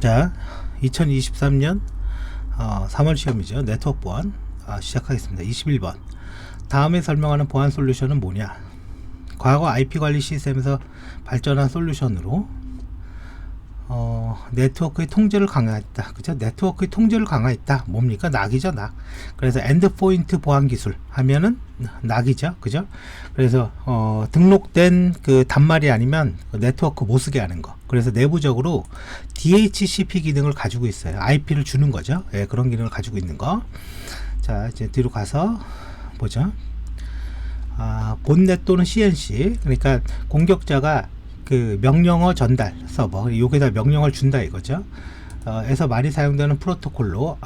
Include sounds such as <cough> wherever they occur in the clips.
자, 2023년 어, 3월 시험이죠. 네트워크 보안 아, 시작하겠습니다. 21번. 다음에 설명하는 보안 솔루션은 뭐냐? 과거 IP 관리 시스템에서 발전한 솔루션으로 어, 네트워크의 통제를 강화했다. 그죠? 네트워크의 통제를 강화했다. 뭡니까? 낙이죠, 낙. 그래서 엔드포인트 보안 기술 하면은 낙이죠. 그죠? 그래서 어, 등록된 그 단말이 아니면 그 네트워크 못 쓰게 하는 거. 그래서 내부적으로 DHCP 기능을 가지고 있어요. IP를 주는 거죠. 예, 그런 기능을 가지고 있는 거. 자, 이제 뒤로 가서 보죠. 아, 본넷 또는 CNC. 그러니까 공격자가 그 명령어 전달 서버 여기다 명령을 준다 이거죠. 어, 에서 많이 사용되는 프로토콜로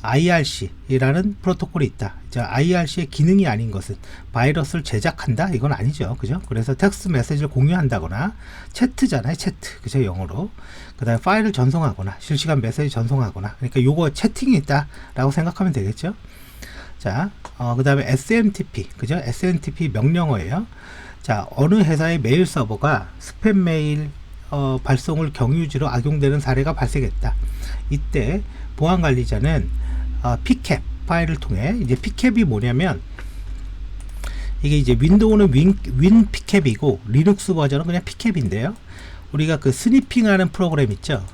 IRC라는 프로토콜이 있다. 자, IRC의 기능이 아닌 것은 바이러스를 제작한다? 이건 아니죠. 그죠? 그래서 텍스트 메시지를 공유한다거나 채트잖아요. 채트. 그죠? 영어로. 그 다음에 파일을 전송하거나 실시간 메시지 전송하거나 그러니까 요거 채팅이 있다라고 생각하면 되겠죠. 자, 어, 그 다음에 SMTP. 그죠? SMTP 명령어예요. 자, 어느 회사의 메일 서버가 스팸 메일 어, 발송을 경유지로 악용되는 사례가 발생했다. 이때 보안 관리자는 어, pcap 파일을 통해 이제 pcap이 뭐냐면 이게 이제 윈도우는 윈, 윈 pcap이고 리눅스 버전은 그냥 pcap인데요. 우리가 그 스니핑하는 프로그램 있죠.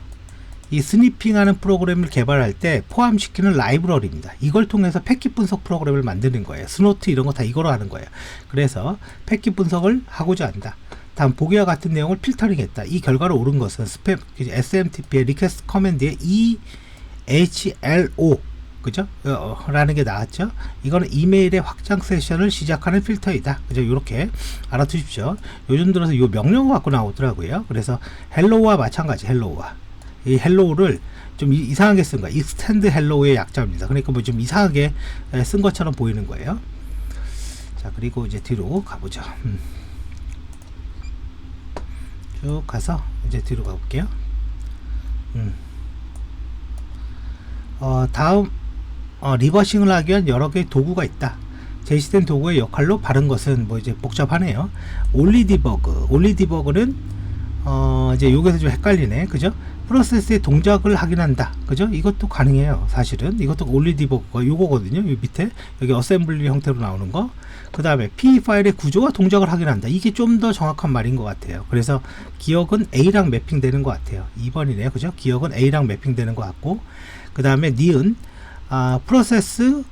이 스니핑하는 프로그램을 개발할 때 포함시키는 라이브러리입니다. 이걸 통해서 패킷 분석 프로그램을 만드는 거예요. 스노트 이런 거 다 이거로 하는 거예요. 그래서 패킷 분석을 하고자 한다. 다음 보기와 같은 내용을 필터링했다. 이 결과로 옳은 것은 스팸 SMTP의 리퀘스트 커맨드의 EHLO 그죠? 어, 라는 게 나왔죠. 이거는 이메일의 확장 세션을 시작하는 필터이다. 그죠? 이렇게 알아두십시오. 요즘 들어서 이 명령어 갖고 나오더라고요. 그래서 헬로우와 마찬가지 헬로우와 이 헬로우를 좀 이- 이상하게 쓴 거야. 익스텐드 헬로우의 약자입니다. 그러니까 뭐 좀 이상하게 에, 쓴 것처럼 보이는 거예요. 자, 그리고 이제 뒤로 가보죠. 음. 쭉 가서 이제 뒤로 가볼게요. 음. 어, 다음 어, 리버싱을 하기 위한 여러 개의 도구가 있다. 제시된 도구의 역할로 바른 것은 뭐 이제 복잡하네요. 올리디버그, 올리디버그는 어, 이제 여기서 좀 헷갈리네, 그죠? 프로세스의 동작을 확인한다, 그죠? 이것도 가능해요, 사실은. 이것도 올리디버그가 요거거든요. 요 밑에 여기 어셈블리 형태로 나오는 거. 그 다음에 P 파일의 구조와 동작을 확인한다. 이게 좀 더 정확한 말인 것 같아요. 그래서 기억은 A랑 매핑되는 것 같아요. 2번이네요, 그죠? 기억은 A랑 매핑되는 것 같고, 그 다음에 니은 아, 프로세스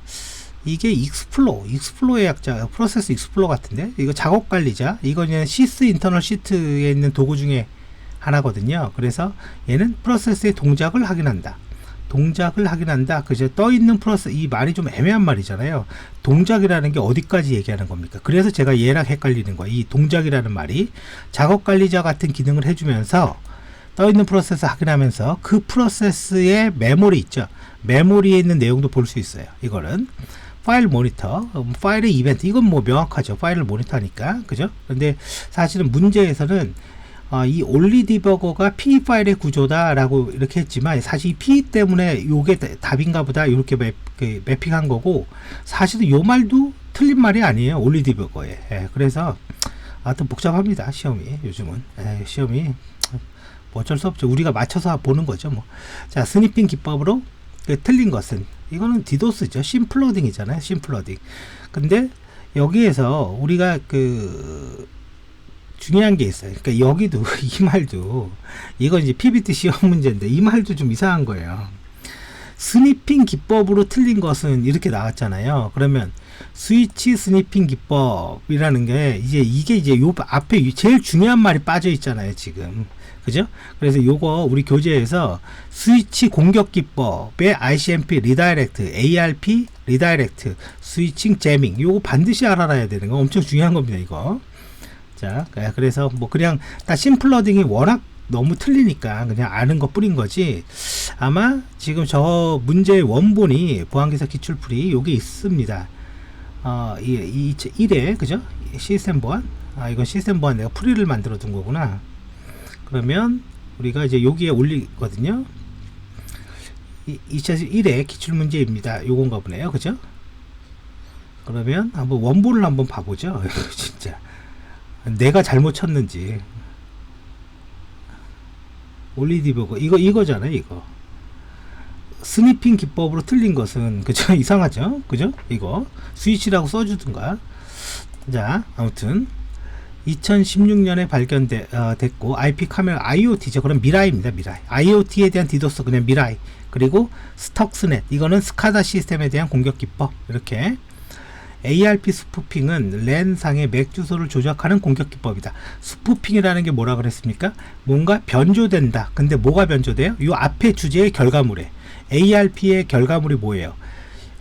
이게 익스플로 익스플로의 약자 프로세스 익스플로 같은데 이거 작업 관리자 이거는 시스 인터널 시트에 있는 도구 중에 하나거든요 그래서 얘는 프로세스의 동작을 확인한다 동작을 확인한다 그저 떠 있는 프로세스 이 말이 좀 애매한 말이잖아요 동작이라는 게 어디까지 얘기하는 겁니까 그래서 제가 얘랑 헷갈리는 거야 이 동작이라는 말이 작업 관리자 같은 기능을 해주면서 떠 있는 프로세스 확인하면서 그 프로세스의 메모리 있죠. 메모리에 있는 내용도 볼 수 있어요. 이거는 파일 모니터, 음, 파일의 이벤트 이건 뭐 명확하죠. 파일을 모니터하니까 그죠? 근데 사실은 문제에서는 어, 이 올리 디버거가 P 파일의 구조다라고 이렇게 했지만 사실 이 P 때문에 요게 다- 답인가 보다 이렇게 맵, 그 거고 사실은 요 말도 틀린 말이 아니에요. 올리 디버거에. 예, 그래서 하여튼 복잡합니다. 시험이 요즘은 예, 시험이 뭐 어쩔 수 없죠. 우리가 맞춰서 보는 거죠. 뭐. 자, 스니핑 기법으로 그 틀린 것은 이거는 디도스죠. 심플러딩이잖아요. 심플러딩. 근데 여기에서 우리가 그 중요한 게 있어요. 그러니까 여기도 <laughs> 이 말도 이건 이제 PBT 시험 문제인데 이 말도 좀 이상한 거예요. 스니핑 기법으로 틀린 것은 이렇게 나왔잖아요. 그러면 스위치 스니핑 기법이라는 게 이제 이게 이제 요 앞에 제일 중요한 말이 빠져 있잖아요, 지금. 그죠? 그래서 요거 우리 교재에서 스위치 공격 기법의 ICMP 리다이렉트, ARP 리다이렉트, 스위칭 제밍 요거 반드시 알아놔야 되는 거 엄청 중요한 겁니다, 이거. 자, 예, 그래서 뭐 그냥 다 심플러딩이 워낙 너무 틀리니까 그냥 아는 것 뿐인 거지. 아마 지금 저 문제의 원본이 보안기사 기출풀이 여기 있습니다. 어, 이, 이 1회, 그죠? 시스템 보안? 아, 이건 시스템 보안 내가 풀이를 만들어 둔 거구나. 그러면 우리가 이제 여기에 올리거든요. 이, 2001회 기출문제입니다. 요건가 보네요. 그죠? 그러면 한번 원본을 한번 봐보죠. <laughs> 진짜. 내가 잘못 쳤는지. 올리디버그 이거 이거잖아요 이거. 스니핑 기법으로 틀린 것은 그죠? <laughs> 이상하죠? 그죠? 이거. 스위치라고 써주든가. 자 아무튼. 2016년에 발견됐고 IP 카메라 IoT죠. 그럼 미라이입니다 미라이. IoT에 대한 디도스 그냥 미라이. 그리고 스톡스넷. 이거는 스카다 시스템에 대한 공격 기법. 이렇게 ARP 스푸핑은 랜상의 맥 주소를 조작하는 공격 기법이다. 스푸핑이라는 게 뭐라 그랬습니까? 뭔가 변조된다. 근데 뭐가 변조돼요? 이 앞에 주제의 결과물에 ARP의 결과물이 뭐예요?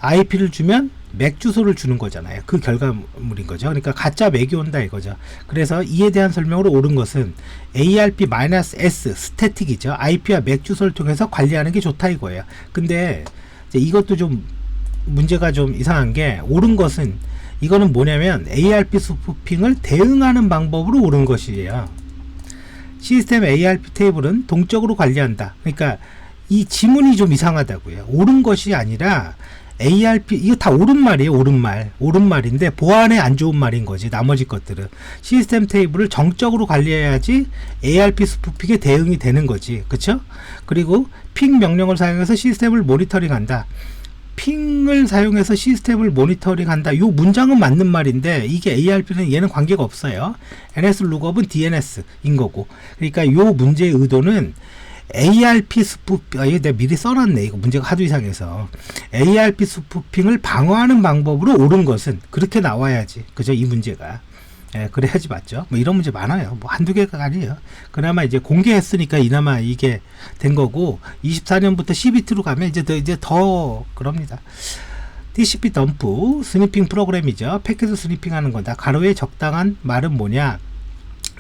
IP를 주면 맥 주소를 주는 거잖아요. 그 결과물인 거죠. 그러니까 가짜 맥이 온다 이거죠. 그래서 이에 대한 설명으로 옳은 것은 ARP-S 스태틱이죠. IP와 맥 주소를 통해서 관리하는 게 좋다 이거예요. 근데 이것도 좀 문제가 좀 이상한 게 옳은 것은 이거는 뭐냐면 ARP 스푸핑을 대응하는 방법으로 옳은 것이에요. 시스템 ARP 테이블은 동적으로 관리한다. 그러니까 이 지문이 좀 이상하다고요. 옳은 것이 아니라 ARP 이거 다 옳은 말이에요. 옳은 말. 옳은 말인데 보안에 안 좋은 말인 거지. 나머지 것들은 시스템 테이블을 정적으로 관리해야지 ARP 스푸핑에 대응이 되는 거지. 그렇죠? 그리고 핑 명령을 사용해서 시스템을 모니터링한다. 핑을 사용해서 시스템을 모니터링한다. 요 문장은 맞는 말인데 이게 ARP는 얘는 관계가 없어요. NS 룩업은 DNS인 거고. 그러니까 요 문제의 의도는 ARP 스푸핑, 아, 이거 내가 미리 써놨네. 이거 문제가 하도 이상해서. ARP 스푸핑을 방어하는 방법으로 옳은 것은 그렇게 나와야지. 그죠? 이 문제가. 예, 그래야지 맞죠. 뭐 이런 문제 많아요. 뭐 한두 개가 아니에요. 그나마 이제 공개했으니까 이나마 이게 된 거고 24년부터 CBT로 가면 이제 더 이제 더 그럽니다. TCP 덤프 스니핑 프로그램이죠. 패킷 스니핑하는 거다. 가로의 적당한 말은 뭐냐?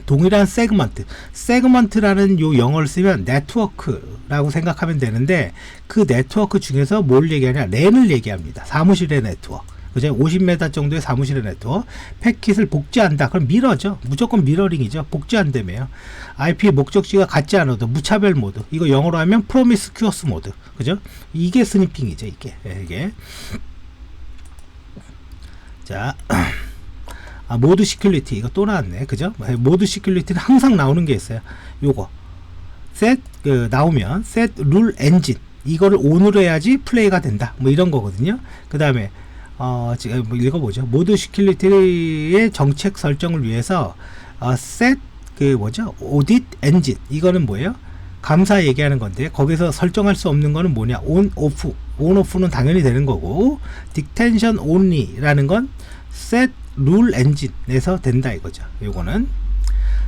동일한 세그먼트, 세그먼트라는 요 영어를 쓰면 네트워크라고 생각하면 되는데 그 네트워크 중에서 뭘 얘기하냐? 랜을 얘기합니다. 사무실의 네트워크. 그죠? 50m 정도의 사무실의 네트워크 패킷을 복제한다. 그럼 미러죠. 무조건 미러링이죠. 복제한다며요. IP 목적지가 같지 않아도 무차별 모드. 이거 영어로 하면 프로미스큐어스 모드. 그죠? 이게 스니핑이죠. 이게. 예, 이게. 자. <clears throat> 아, 모드 시큐리티 이거 또 나왔네. 그죠? 모드 시큐리티는 항상 나오는 게 있어요. 요거. 셋 그, 나오면 셋 룰 엔진 이거를 온으로 해야지 플레이가 된다. 뭐 이런 거거든요. 그 다음에 어, 지금 뭐 읽어보죠. 모드 시큐리티의 정책 설정을 위해서 어, set 그 뭐죠? 오딧 엔진 이거는 뭐예요? 감사 얘기하는 건데 거기서 설정할 수 없는 거는 뭐냐? 온 오프 온 오프는 당연히 되는 거고 디텐션 온리라는 건 set 룰 엔진에서 된다 이거죠. 요거는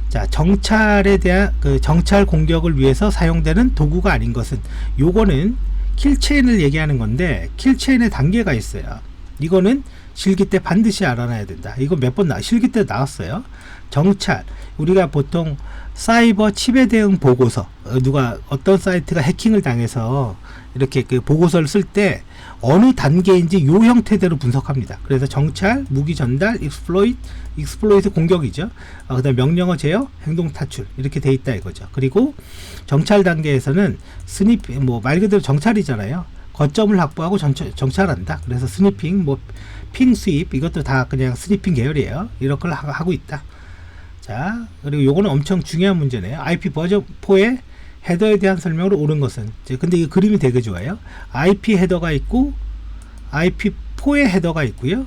자 정찰에 대한 그 정찰 공격을 위해서 사용되는 도구가 아닌 것은 요거는 킬체인을 얘기하는 건데 킬체인의 단계가 있어요. 이거는 실기 때 반드시 알아놔야 된다. 이거 몇 번 나, 실기 때 나왔어요. 정찰. 우리가 보통 사이버 치매 대응 보고서, 어, 누가 어떤 사이트가 해킹을 당해서 이렇게 그 보고서를 쓸 때 어느 단계인지 요 형태대로 분석합니다. 그래서 정찰, 무기 전달, 익스플로이트, 익스플로이트 공격이죠. 어, 그다음 명령어 제어, 행동 탈출 이렇게 돼 있다 이거죠. 그리고 정찰 단계에서는 스닙 뭐말 그대로 정찰이잖아요. 거점을 확보하고 정찰, 정찰 한다. 그래서 스니핑, 뭐, 핑 스윕, 이것도 다 그냥 스니핑 계열이에요. 이런 걸 하, 고 있다. 자, 그리고 요거는 엄청 중요한 문제네요. IP 버전 4의 헤더에 대한 설명을 옳은 것은. 근데 이 그림이 되게 좋아요. IP 헤더가 있고, IP4의 헤더가 있고요.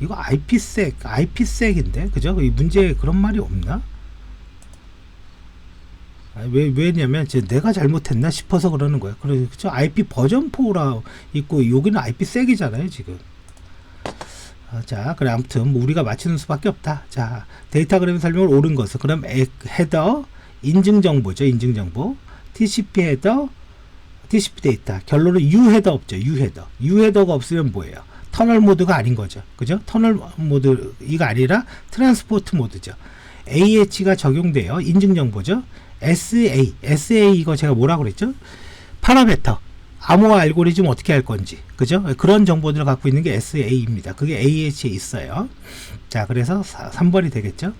이거 IPsec, IPsec인데, 그죠? 이 문제에 그런 말이 없나? 아, 왜, 왜냐면, 제 내가 잘못했나 싶어서 그러는 거예요. 그렇죠. IP 버전 4라 있고, 여기는 IP 색이잖아요, 지금. 아, 자, 그래, 아무튼, 뭐 우리가 맞히는 수밖에 없다. 자, 데이터 그램 설명을 옳은 것은, 그럼 에, 헤더, 인증정보죠, 인증정보. TCP 헤더, TCP 데이터. 결론은 U 헤더 없죠, U 헤더. U 헤더가 없으면 뭐예요? 터널 모드가 아닌 거죠. 그죠? 터널 모드, 이거 아니라 트랜스포트 모드죠. AH가 적용돼요. 인증정보죠. SA, SA 이거 제가 뭐라 그랬죠? 파라메터. 암호화 알고리즘 어떻게 할 건지. 그죠? 그런 정보들을 갖고 있는 게 SA입니다. 그게 AH에 있어요. 자, 그래서 3번이 되겠죠?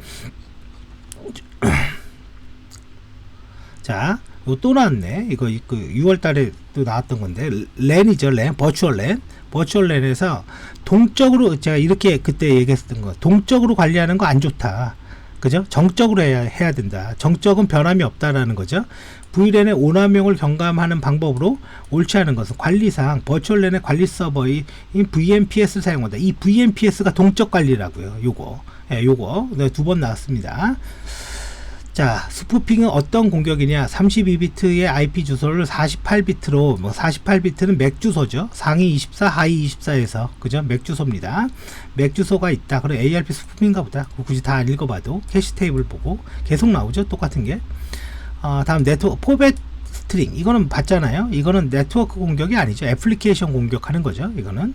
자, 또 나왔네. 이거 그 6월 달에 또 나왔던 건데 랜이죠. 랜, 버추얼 랜. 버추얼 랜에서 동적으로 제가 이렇게 그때 얘기했던 거. 동적으로 관리하는 거 안 좋다. 그죠? 정적으로 해야, 해야 된다. 정적은 변함이 없다라는 거죠. VLAN의 오남용을 경감하는 방법으로 옳지 않은 것은 관리상 버추얼 랜의 관리 서버인 VMPS를 사용한다. 이 VMPS가 동적 관리라고요. 요거. 예, 요거. 네, 두 번 나왔습니다. 자, 스푸핑은 어떤 공격이냐? 32비트의 IP 주소를 48비트로, 뭐 48비트는 맥 주소죠. 상위 24, 하위 24에서 그죠? 맥 주소입니다. 맥 주소가 있다. 그럼 ARP 스푸핑인가 보다. 굳이 다 안 읽어봐도 캐시 테이블 보고 계속 나오죠. 똑같은 게. 어, 다음 네트워크 포벳 스트링 이거는 봤잖아요. 이거는 네트워크 공격이 아니죠. 애플리케이션 공격하는 거죠. 이거는.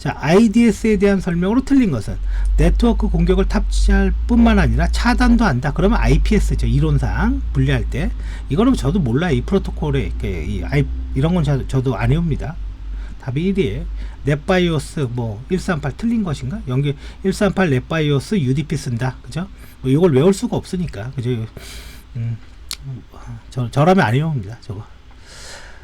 자, IDS에 대한 설명으로 틀린 것은 네트워크 공격을 탑재할 뿐만 아니라 차단도 한다. 그러면 IPS죠. 이론상 분리할 때. 이거는 저도 몰라요. 이 프로토콜에 이 I, 이런 건 저, 저도 안 해옵니다. 답이 1이에요. 넷바이오스 뭐 138 틀린 것인가? 연계 138 넷바이오스 UDP 쓴다. 그죠? 뭐 이걸 외울 수가 없으니까. 그죠? 음, 저, 저라면 안 해옵니다. 저거.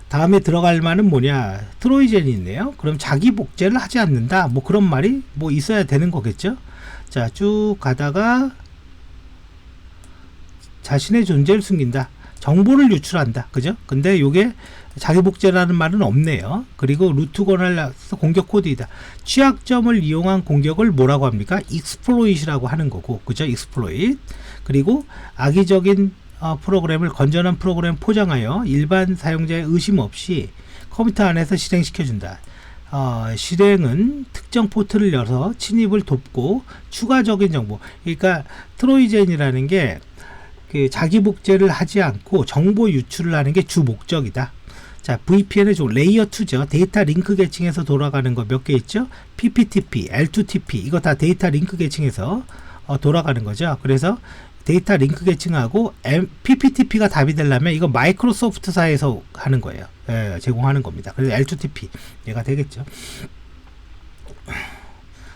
다음에 들어갈 말은 뭐냐. 트로이젠이 있네요. 그럼 자기 복제를 하지 않는다. 뭐 그런 말이 뭐 있어야 되는 거겠죠? 자 쭉 가다가 자신의 존재를 숨긴다. 정보를 유출한다. 그죠? 근데 요게 자기 복제라는 말은 없네요. 그리고 루트 권한을 서 공격 코드이다. 취약점을 이용한 공격을 뭐라고 합니까? 익스플로잇이라고 하는 거고. 그죠? 익스플로잇. 그리고 악의적인 어, 프로그램을 건전한 프로그램 포장하여 일반 사용자의 의심 없이 컴퓨터 안에서 실행시켜준다. 어, 실행은 특정 포트를 열어서 침입을 돕고 추가적인 정보. 그러니까 트로이젠이라는 게 그 자기 복제를 하지 않고 정보 유출을 하는 게 주 목적이다. 자, VPN의 좀 레이어 2죠. 데이터 링크 계층에서 돌아가는 거 몇 개 있죠? PPTP, L2TP 이거 다 데이터 링크 계층에서 어, 돌아가는 거죠. 그래서 데이터 링크 계층하고 PPTP가 답이 되려면 이거 마이크로소프트사에서 하는 거예요. 예, 제공하는 겁니다. 그래서 L2TP 얘가 되겠죠.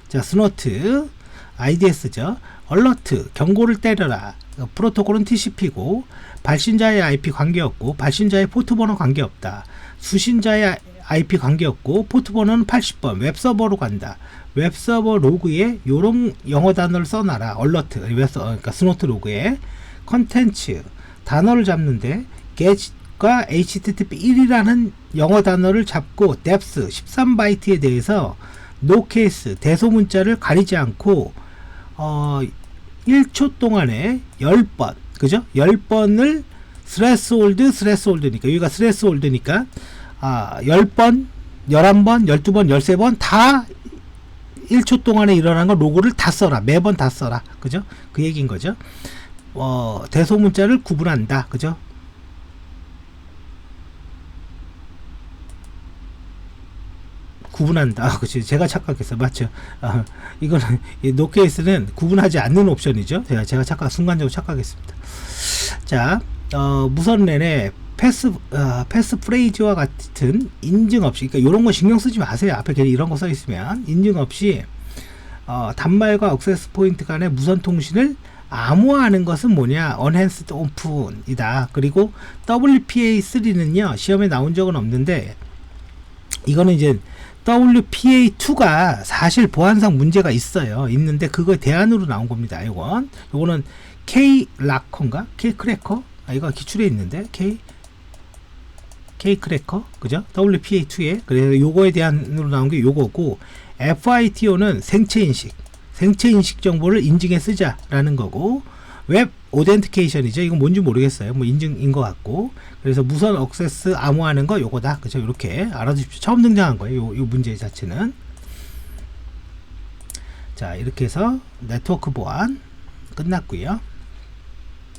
자, 스노트 IDS죠. 얼러트 경고를 때려라. 프로토콜은 TCP고 발신자의 IP 관계없고 발신자의 포트 번호 관계없다. 수신자의 IP 관계없고 포트 번호는 80번 웹서버로 간다. 웹서버 로그에 요런 영어 단어를 써놔라. 얼러트, 웹서, 그러니까 스노트 로그에. 컨텐츠 단어를 잡는데 get과 http 1이라는 영어 단어를 잡고 depth 13바이트에 대해서 case 대소문자를 가리지 않고 어 1초 동안에 10번 그죠? 10번을 스레스홀드 스레스홀드니까. 여기가 스레스홀드니까. 아 10번 11번 12번 13번 다 1초 동안에 일어난 거 로고를 다 써라. 매번 다 써라. 그죠? 그 얘기인 거죠. 어, 대소문자를 구분한다. 그죠? 구분한다. 아, 그치. 제가 착각했어. 맞죠? 아, 이거는, 이 노케이스는 구분하지 않는 옵션이죠. 제가, 제가 착각, 순간적으로 착각했습니다. 자, 어, 무선 랜에 패스, 어, 패스 프레이즈와 같은 인증 없이, 그러니까 이런 거 신경 쓰지 마세요. 앞에 괜히 이런 거 써 있으면. 인증 없이, 어, 단말과 억세스 포인트 간의 무선 통신을 암호화하는 것은 뭐냐? 언핸스드 오픈이다. 그리고 WPA3는요, 시험에 나온 적은 없는데, 이거는 이제 WPA2가 사실 보안상 문제가 있어요. 있는데 그거 대안으로 나온 겁니다. 이건 이거는 K 락커인가? K 크래커? 아 이거 기출에 있는데 K K 크래커 그죠? WPA2에 그래서 요거에 대한으로 나온 게 요거고 FITO는 생체 인식 생체 인식 정보를 인증해 쓰자라는 거고 웹 오덴티케이션이죠. 이건 뭔지 모르겠어요. 뭐 인증인 것 같고. 그래서 무선 억세스 암호하는 거 요거다. 그죠? 이렇게 알아두십시오. 처음 등장한 거예요. 요, 요 문제 자체는. 자, 이렇게 해서 네트워크 보안 끝났고요.